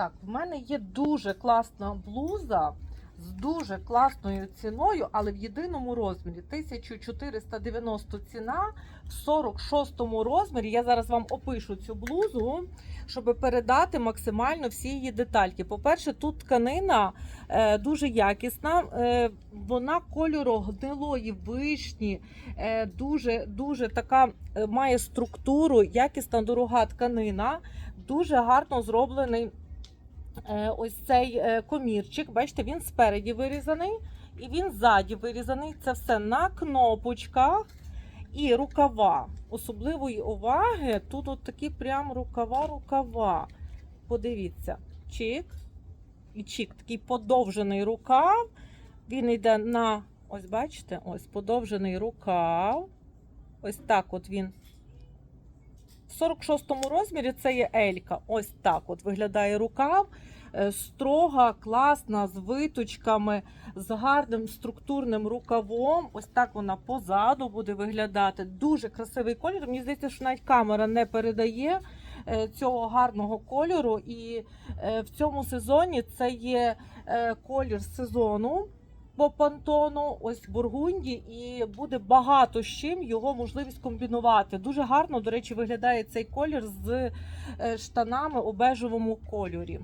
Так, в мене є дуже класна блуза з дуже класною ціною, але в єдиному розмірі 1490 ціна в 46 розмірі. Я зараз вам опишу цю блузу, щоб передати максимально всі її детальки. По-перше, тут тканина е, дуже якісна, е, вона кольору гнилої вишні, е, дуже, дуже така е, має структуру, якісна дорога тканина, дуже гарно зроблений. Е, ось цей е, комірчик. Бачите, він спереді вирізаний і він ззаді вирізаний. Це все на кнопочках і рукава. Особливої уваги тут от такі прям рукава-рукава. Подивіться, чик. І чик, такий подовжений рукав. Він йде на, ось бачите, ось подовжений рукав. Ось так от він. В 46-му розмірі це є Елька. Ось так от виглядає рукав. Е, Строга, класна, з виточками, з гарним структурним рукавом. Ось так вона позаду буде виглядати. Дуже красивий колір. Мені здається, що навіть камера не передає е, цього гарного кольору. І е, в цьому сезоні це є колір сезону. По пантону, ось бургунді, і буде багато з чим його можливість комбінувати. Дуже гарно, до речі, виглядає цей колір з е, штанами у бежевому кольорі.